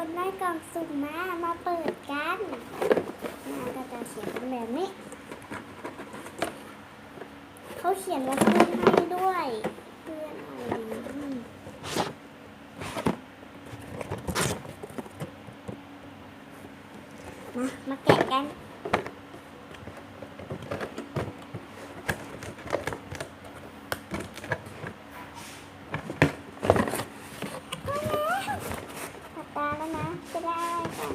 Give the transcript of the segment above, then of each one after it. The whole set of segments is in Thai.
คนได้กล่องสุ่มมา มาเปิดกันน้าก็จะเขียนเป็นแบบนี้เขาเขียนว่าเพื่อนให้ด้วยเพื่อนอะไรดีมามาแกะกัน ขับตาแล้วนะ จะได้ก่อน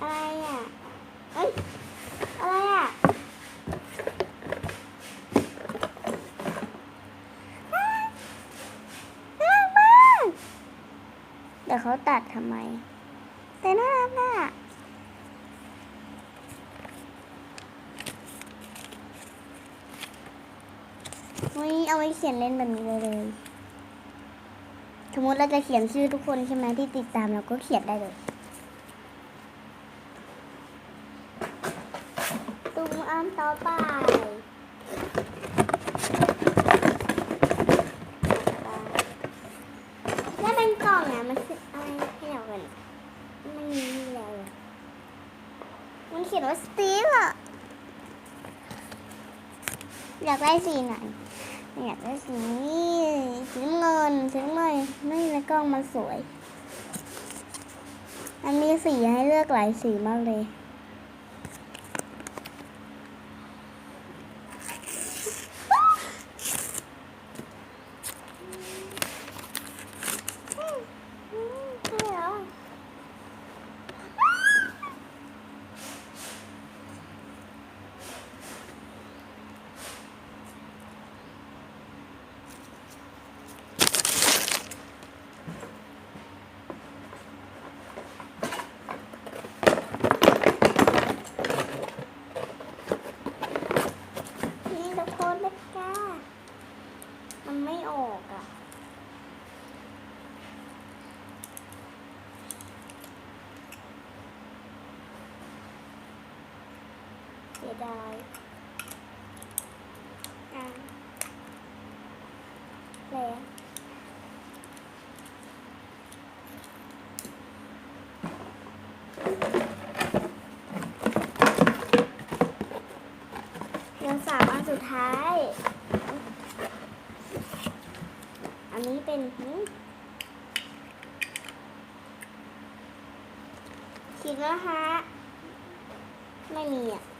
อะไรอะ เอ้ย อะไรอะอ้าวน่ารักมาก เดี๋ยวเขาตัดทำไม แต่น่ารักอะวันนี้เอาไว้เขียนเล่นแบบนี้เลย สมมติเราจะเขียนชื่อทุกคนใช่ไหมที่ติดตามเราก็เขียนได้เลยตุ้มอันต่อไปแล้วเป็นกล่องอะมันคืออะไรให้เรากันไม่มีแล้วอะมัน เขียนว่าสตีฟอะอยากได้สีไหนอยากได้สีนี้สีเงินสีเงินนี่ในกล้องมันสวย มันมีสีให้เลือกหลายสีมากเลย ใช่เหรอนี่ทุกคนนะจ้ามันไม่ออกอะ เสี ยดายอะแล้วยังสามอันสุดท้าย อันนี้เป็นคิดว่าฮะ ไม่มีอะ